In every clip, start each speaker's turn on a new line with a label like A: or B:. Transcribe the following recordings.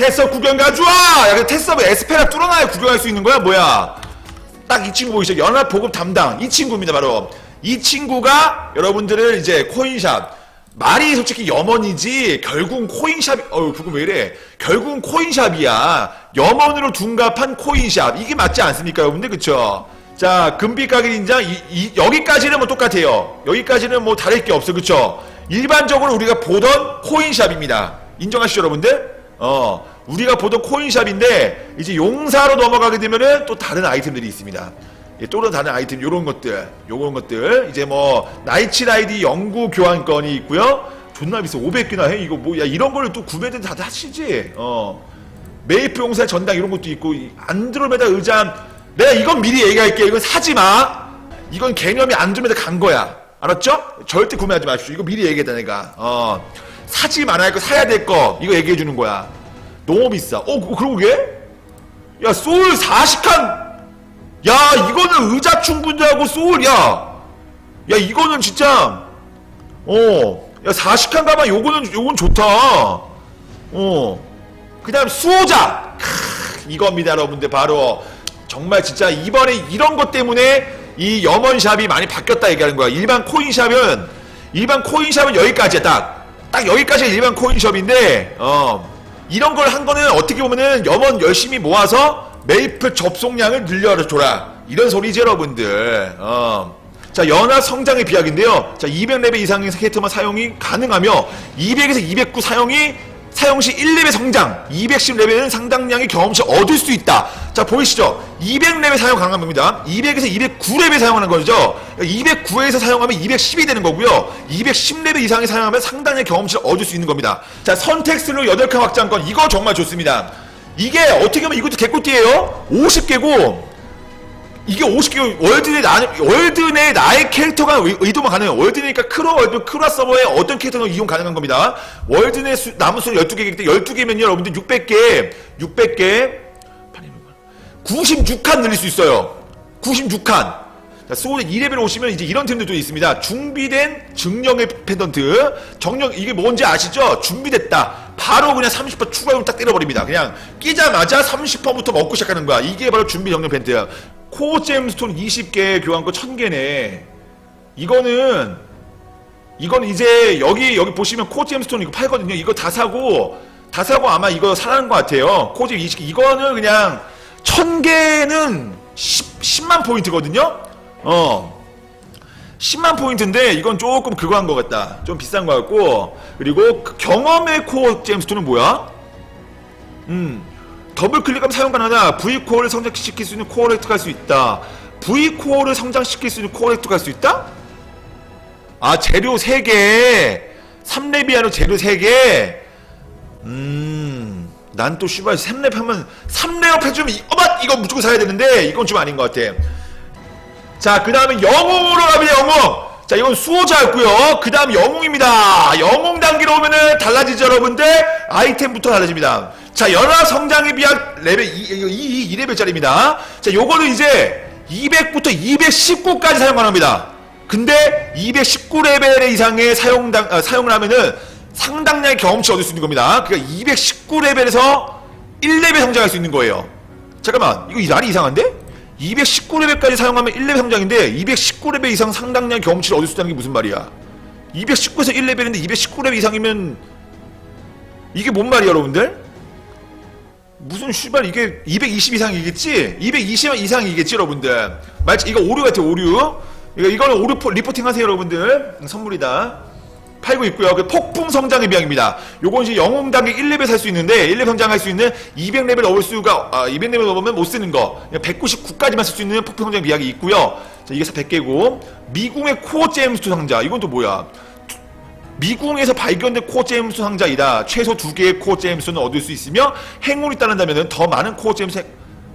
A: 테스업 구경 가져와! 야, 그 테스업 에스페라 뚫어놔야 구경할 수 있는 거야, 뭐야? 딱 이 친구 보이시죠? 연합 보급 담당. 이 친구입니다, 바로. 이 친구가 여러분들을 이제 코인샵. 말이 솔직히 염원이지, 결국은 코인샵, 어우, 그거 왜 이래? 결국은 코인샵이야. 염원으로 둔갑한 코인샵. 이게 맞지 않습니까, 여러분들? 그쵸? 자, 금빛 가게 인자, 이, 이- 여기까지는 뭐 똑같아요. 여기까지는 뭐 다를 게 없어, 그쵸? 일반적으로 우리가 보던 코인샵입니다. 인정하시죠, 여러분들? 어, 우리가 보던 코인샵인데, 이제 용사로 넘어가게 되면은 또 다른 아이템들이 있습니다. 예, 또 다른 아이템, 요런 것들, 요런 것들. 이제 뭐, 나이치 라이디 연구 교환권이 있고요 존나 비싸. 500개나 해. 이거 뭐, 야, 이런 거를 또 구매들 다들 하시지. 어. 메이플 용사 전당 이런 것도 있고, 이 안드로메다 의잠. 내가 이건 미리 얘기할게. 이건 사지 마. 이건 개념이 안드로메다 간 거야. 알았죠? 절대 구매하지 마십시오. 이거 미리 얘기했다, 내가. 어. 사지 말아야 할 거, 사야 될 거. 이거 얘기해 주는 거야. 너무 비싸. 어, 그- 그러게? 야, 소울 40칸! 야, 이거는 의자 충분하고 소울, 야! 야, 이거는 진짜, 어. 야, 40칸 가방 요거는, 요건 좋다. 어. 그 다음 수호자! 크, 이겁니다, 여러분들. 바로. 정말 진짜 이번에 이런 것 때문에 이 염원샵이 많이 바뀌었다 얘기하는 거야. 일반 코인샵은, 일반 코인샵은 여기까지야, 딱. 딱 여기까지가 일반 코인샵인데, 어. 이런 걸 한 거는 어떻게 보면은 염원 열심히 모아서 메이플 접속량을 늘려줘라. 이런 소리지, 여러분들. 어. 자, 연하 성장의 비약인데요. 자, 200레벨 이상의 캐릭터만 사용이 가능하며 200에서 209 사용이 사용 시 1레벨 성장, 210레벨은 상당량의 경험치 얻을 수 있다. 자, 보이시죠? 200레벨 사용 가능한 겁니다. 200에서 209레벨 사용하는 거죠. 209에서 사용하면 210이 되는 거고요. 210레벨 이상이 사용하면 상당량의 경험치를 얻을 수 있는 겁니다. 자, 선택슬로 8칸 확장권. 이거 정말 좋습니다. 이게 어떻게 보면 이것도 개꿀띠예요. 50개고 이게 50개 월드 내 나, 월드 내 나의 캐릭터가 의- 의도만 가능해요. 월드 내니까 크로 월드 크라 서버에 어떤 캐릭터가 이용 가능한 겁니다. 월드 내 수, 남은 수는 12개이기 때문에 12개면요. 여러분들 600개 600개 96칸 늘릴 수 있어요. 96칸. 자, 소울 2레벨 오시면 이제 이런 팀들도 있습니다. 준비된 증령의 펜던트. 정령, 이게 뭔지 아시죠? 준비됐다. 바로 그냥 30% 추가로 딱 때려버립니다. 그냥 끼자마자 30%부터 먹고 시작하는 거야. 이게 바로 준비 정령 펜트. 코어 잼스톤 20개 교환권 1000개네. 이거는, 이건 이제 여기, 여기 보시면 코어 잼스톤 이거 팔거든요. 이거 다 사고, 다 사고 아마 이거 사라는 것 같아요. 코어 잼 20개. 이거는 그냥 1000개는 10, 10만 포인트거든요? 어. 10만 포인트인데 이건 조금 그거 한 것 같다. 좀 비싼 것 같고 그리고 그 경험의 코어 잼스톤은 뭐야? 음 더블 클릭하면 사용 가능하다. V 코어를 성장시킬 수 있는 코어를 획득할 수 있다. V 코어를 성장시킬 수 있는 코어를 획득할 수 있다? 아 재료 3개 3렙이하는 재료 3개 음, 난 또 슈발 3렙 하면 3렙 해주면 이- 어맛 이거 무조건 사야 되는데 이건 좀 아닌 것 같아. 자, 그 다음에 영웅으로 가면 영웅. 자, 이건 수호자였고요. 그 다음 영웅입니다. 영웅 단계로 오면은 달라지죠, 여러분들. 아이템부터 달라집니다. 자, 연화 성장에 비한 레벨 2, 2, 2레벨짜리입니다. 자, 요거는 이제 200부터 219까지 사용 가능합니다. 근데 219레벨 이상의 사용 당, 아, 사용을 하면은 상당량의 경험치 얻을 수 있는 겁니다. 그러니까 219레벨에서 1레벨 성장할 수 있는 거예요. 잠깐만, 이거 이 날이 이상한데? 219레벨까지 사용하면 1레벨 성장인데 219레벨 이상 상당량 경험치를 얻을 수 있다는 게 무슨 말이야? 219에서 1레벨인데 219레벨 이상이면 이게 뭔 말이야, 여러분들? 무슨 씨발 이게 220 이상이겠지? 220 이상이겠지, 여러분들? 말 이거 오류 같아, 오류. 이거 이거는 오류 포- 리포팅 하세요, 여러분들. 음, 선물이다. 팔고 있고요. 그 폭풍 성장의 비양입니다. 요건 이제 영웅 단계 1레벨 살 수 있는데 1레벨 성장할 수 있는 200레벨 얻을 수가 아, 200레벨 넘으면 못 쓰는 거. 199까지만 쓸 수 있는 폭풍 성장 비약이 있고요. 자, 이게 100개고 미궁의 코어 잼스톤 상자. 이건 또 뭐야? 미궁에서 발견된 코어 잼스톤 상자이다. 최소 두 개의 코어 잼스톤을 얻을 수 있으며 행운이 따른다면 더 많은 코어 잼스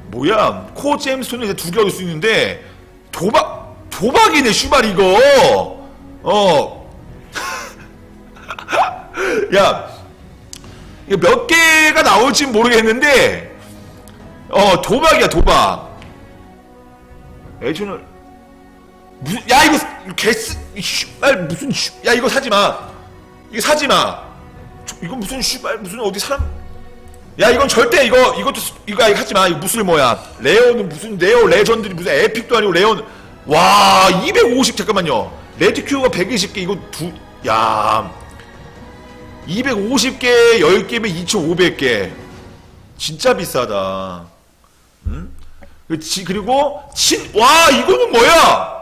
A: 뭐야? 코어 잼스톤을 이제 두 개 얻을 수 있는데 도박 도박이네 슈발 이거. 어. 야, 이거 몇 개가 나올지 모르겠는데, 어, 도박이야, 도박. 애초는, 무슨, 야, 이거, 개쓰, 씨발, 무슨, 씨, 야, 이거 사지 마. 이거 사지 마. 저- 이거 무슨, 씨발, 무슨, 어디 사람, 야 이건 절대 이거 이것도 수- 이거 하지 마. 이거 무슨 뭐야. 레오는 무슨 레오 레전드 무슨 에픽도 아니고 레온 와250 잠깐만요. 레드큐가 120개 이거 두 야 250개 10개면 2,500개 진짜 비싸다 응? 그 지- 그리고 친 와 이거는 뭐야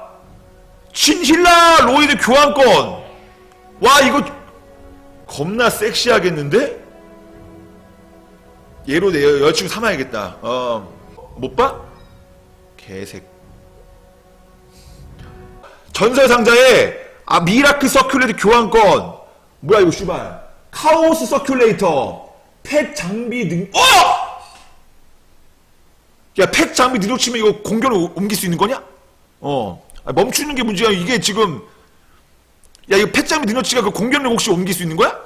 A: 친힐라 로이드 교환권 와 이거 겁나 섹시하겠는데? 얘로 내 여- 여자친구 삼아야겠다. 어, 못 봐? 개색. 전설 상자에 아 미라클 서큘레이터 교환권. 뭐야 이거 씨발. 카오스 서큘레이터. 펫 장비 능. 어! 야, 펫 장비 능력 치면 이거 공격을 옮길 수 있는 거냐? 어. 아, 멈추는 게 문제야. 이게 지금 야 이거 펫 장비 능력치가 그 공격력 혹시 옮길 수 있는 거야?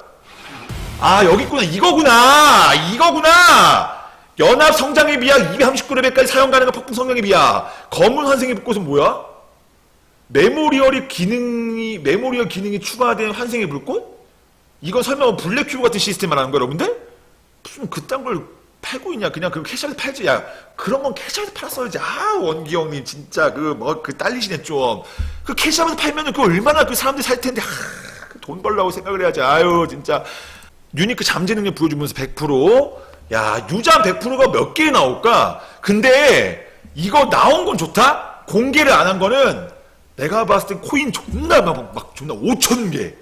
A: 아 여기 있구나 이거구나 이거구나 연합 성장의 비약 239레벨까지 사용 가능한 폭풍 성장의 비약 검은 환생의 불꽃은 뭐야? 메모리얼이 기능이 메모리얼 기능이 추가된 환생의 불꽃? 설마 뭐 블랙큐브 같은 시스템 말하는 거야 여러분들? 무슨 그딴 걸 팔고 있냐? 그냥 그 캐시에서 팔지. 야 그런 건 캐시에서 팔았어야지. 아 원기 형님 진짜 그 뭐 그 딸리시네 좀 그 캐시하면서 팔면은 그 얼마나 그 사람들이 살 텐데. 하, 그돈 벌라고 생각을 해야지. 아유 진짜. 유니크 잠재 능력 보여주면서 100%야 유잠 100%가 몇 개 나올까? 근데 이거 나온 건 좋다? 공개를 안 한 거는 내가 봤을 때 코인 존나 막, 막 존나 5천 개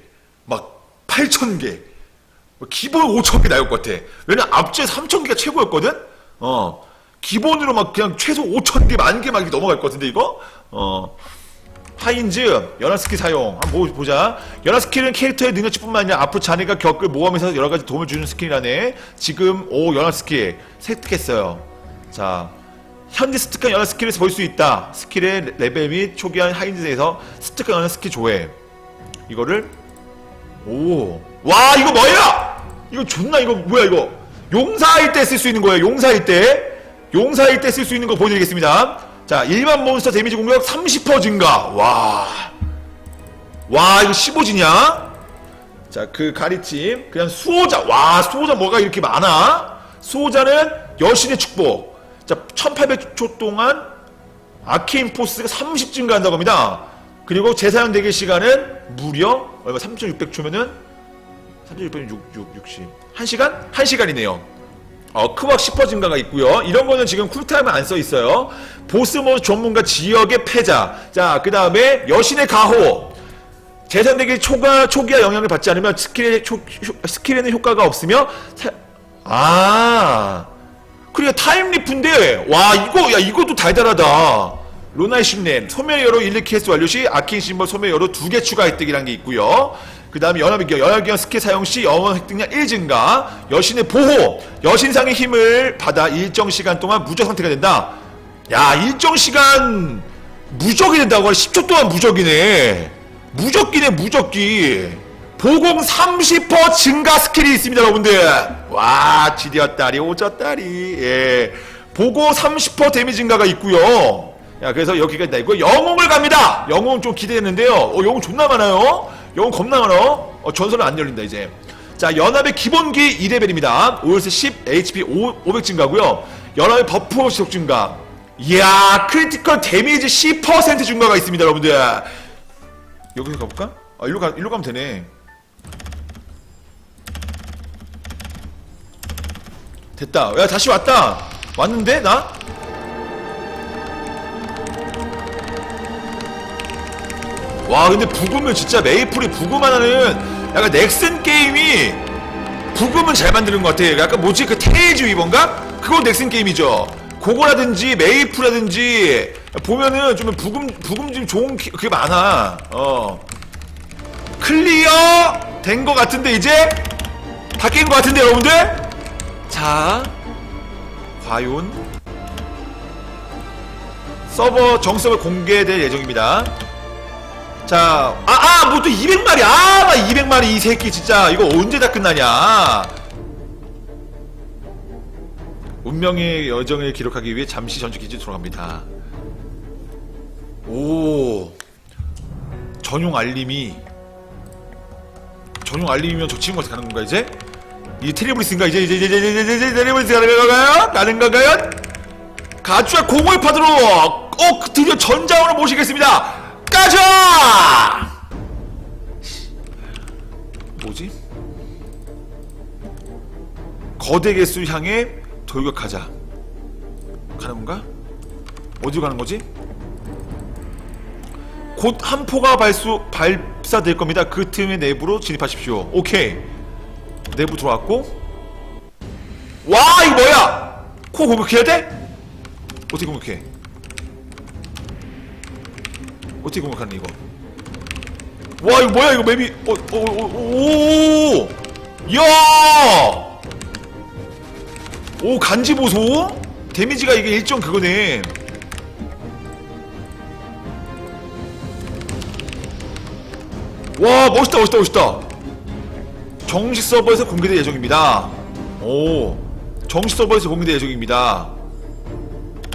A: 막 8천 개뭐 기본 5천 개 나올 것 같아. 왜냐면 앞주에 3천 개가 최고였거든? 어. 기본으로 막 그냥 최소 5천 개, 만 개 막 이렇게 넘어갈 것 같은데, 이거? 어. 하인즈, 연화 스킬 사용. 한번 보- 보자. 연화 스킬은 캐릭터의 능력치뿐만 아니라 앞으로 자네가 겪을 모험에서 여러 가지 도움을 주는 스킬이라네. 지금, 오, 연화 스킬. 획득했어요. 자. 현재 습득한 연화 스킬에서 볼수 있다. 스킬의 레벨 및 초기한 하인즈에서 습득한 연화 스킬 조회. 이거를 오. 와, 이거 뭐야? 이거 존나 이거 뭐야 이거? 용사일 때 쓸 수 있는 거예요. 용사일 때. 용사일 때 쓸 수 있는 거 보여드리겠습니다. 자, 일반 몬스터 데미지 공격 30% 증가. 와. 와, 이거 15지냐? 자, 그 가리침. 그냥 수호자. 와, 수호자 뭐가 이렇게 많아? 수호자는 여신의 축복. 자, 1800초 동안 아케인 포스가 30 증가한다고 합니다. 그리고 재사용 대기 시간은 무려 얼마 3600초면은 3600은 6, 6, 60. 1시간? 1시간이네요. 어, 크박 10% 증가가 있고요. 이런 거는 지금 쿨타임은 안 써 있어요. 보스모 전문가 지역의 패자. 자, 그 다음에 여신의 가호. 재산 대기 초과 초기화 영향을 받지 않으면 스킬의 초, 효- 스킬에는 효과가 없으며 사- 아 그래 타임리프인데 와 이거 야 이것도 달달하다 로나의 심렘 소멸 여로 1, 2캐스 완료 시 아킨 심벌 소멸 여로 두개 추가 획득이라는 게 있고요. 그 다음에 연합기어 연합기어 스킬 사용 시 영원 획득량 1 증가. 여신의 보호 여신상의 힘을 받아 일정 시간 동안 무적 상태가 된다. 야 일정 시간 무적이 된다고 10초 동안 무적이네. 무적기네 무적기. 보공 30% 증가 스킬이 있습니다 여러분들. 와 지디었다리 오졌다리. 예. 보고 30% 데미지 증가가 있고요 야 그래서 여기가 있다 이거 영웅을 갑니다 영웅 좀 기대했는데요 어 영웅 존나 많아요 영웅 겁나 많어 어 전설은 안 열린다 이제 자 연합의 기본기 2레벨입니다 5월세 10 HP 5, 500 증가고요 연합의 버프 지속 증가 이야 크리티컬 데미지 10% 증가가 있습니다 여러분들 여기서 가볼까? 아 일로 가 일로 가면 되네. 됐다. 야 다시 왔다. 왔는데 나? 와 근데 부금을 진짜 메이플이 부금만 하는 약간 넥슨 게임이 부금은 잘 만드는 것 같아. 약간 뭐지 그 테이즈 위번가? 그거 넥슨 게임이죠. 그거라든지 메이플이라든지 보면은 좀 부금 부금 좀 좋은 기- 그게 많아. 어. 클리어 된 것 같은데 이제 다 깬 것 같은데 여러분들. 자, 과연 서버 정서가 공개될 예정입니다. 자, 아, 아, 뭐 또 200마리, 아, 나 200마리 이 새끼 진짜 이거 언제 다 끝나냐? 운명의 여정을 기록하기 위해 잠시 전투 기지로 돌아갑니다. 오, 전용 알림이 전용 알림이면 저 친구한테 가는 건가 이제? 이 테레브리스인가 이제 이제 이제 이제 이제 이제 테레브리스 가는 건가요? 가는 건가요? 가주의 공을 파도로 어 드디어 전장으로 모시겠습니다. 가자! 뭐지? 거대 개수 향해 돌격하자. 가는 건가? 어디로 가는 거지? 곧 한 포가 발수 발사될 겁니다. 그 틈의 내부로 진입하십시오. 오케이. 내부 들어왔고. 와 이거 뭐야? 코 공격해야 돼? 어떻게 공격해? 어떻게 공격하는 이거? 와 이거 뭐야 이거 맵이 어어오 야! 오 간지 보소? 데미지가 이게 일정 그거네. 와 멋있다 멋있다 멋있다. 정식 서버에서 공개될 예정입니다. 오 정식 서버에서 공개될 예정입니다.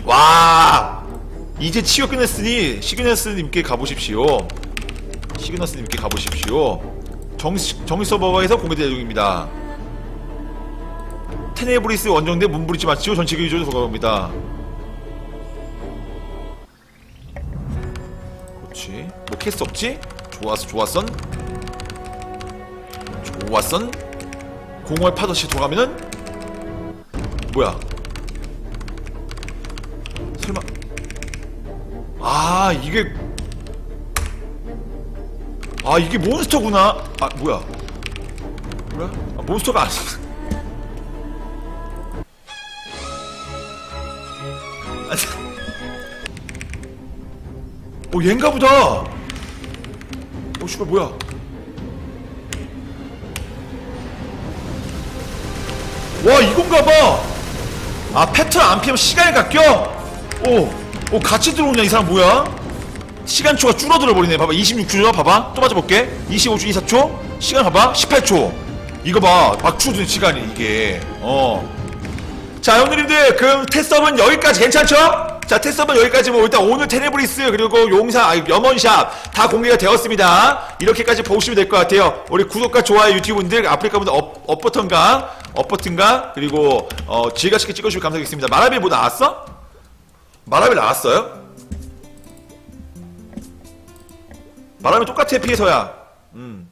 A: 와 이제 치유 끝냈으니 시그너스님께 가보십시오. 시그너스님께 가보십시오. 정식 정식 서버에서 공개될 예정입니다. 테네브리스 원정대 문부리지 마치고 전체 기조로 돌아갑니다. 그렇지. 뭐 캐스 없지? 좋았어, 좋았선. 좋았선. 공월 파도시 돌아가면은 뭐야? 설마? 아 이게 아 이게 몬스터구나. 아 뭐야? 뭐야? 아, 몬스터가 아니. 아, 참. 어, 얘인가 보다. 어, 씨발, 뭐야. 와, 이건가 봐. 아, 패턴 안 피하면 시간이 깎여? 오, 오, 같이 들어오냐, 이 사람 뭐야? 시간초가 줄어들어 버리네. 봐봐, 26초죠? 봐봐. 또 맞아볼게. 25초, 24초. 시간 봐봐. 18초. 이거 봐. 막 줄어드는 시간이, 이게. 어. 자, 형님들, 그럼 테스트업은 여기까지 괜찮죠? 자, 테스트업은 여기까지 뭐 일단 오늘 테네브리스 그리고 용사, 아니, 염원샵 다 공개가 되었습니다. 이렇게까지 보시면 될 것 같아요. 우리 구독과 좋아요 유튜브분들 아프리카 분들 업, 업버튼과 업버튼과 그리고 어, 즐겁게 찍어주시면 감사하겠습니다. 마라벨 뭐 나왔어? 마라벨 나왔어요? 마라벨 똑같아 피해서야. 음.